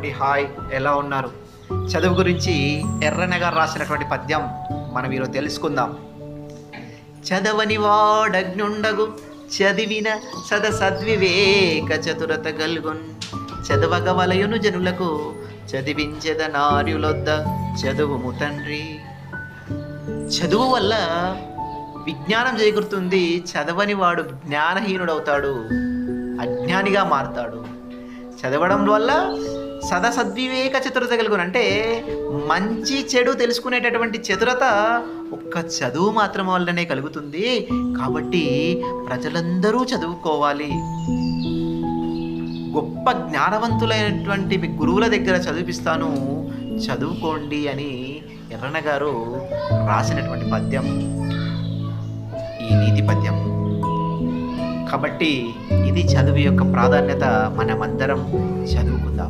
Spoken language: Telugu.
అండి హాయ్ ఎలా ఉన్నారు? చదువు గురించి ఎర్రన గారు రాసినటువంటి పద్యం మనం ఈరోజు తెలుసుకుందాం. చదవని వాడగ్నుండగు చదివిన సద సద్వివేక చతురత గల్గున్. చదవగ వలయును జనులకు చదివించద నార్యులొద్ద చదువుము తండ్రి. చదువు వల్ల విజ్ఞానం చేకూరుతుంది. చదవని వాడు జ్ఞానహీనుడవుతాడు అజ్ఞానిగా మారతాడు. చదవడం వల్ల సదా సద్వివేక చతురత కలుగును. అంటే మంచి చెడు తెలుసుకునేటటువంటి చతురత ఒక్క చదువు మాత్రం వల్లనే కలుగుతుంది. కాబట్టి ప్రజలందరూ చదువుకోవాలి. గొప్ప జ్ఞానవంతులైనటువంటి మీ గురువుల దగ్గర చదివిస్తాను చదువుకోండి అని ఎర్రన్న గారు రాసినటువంటి పద్యం. ఈ నీతి పద్యం. కాబట్టి ఇది చదువు యొక్క ప్రాధాన్యత. మనమందరం చదువుకుందాం.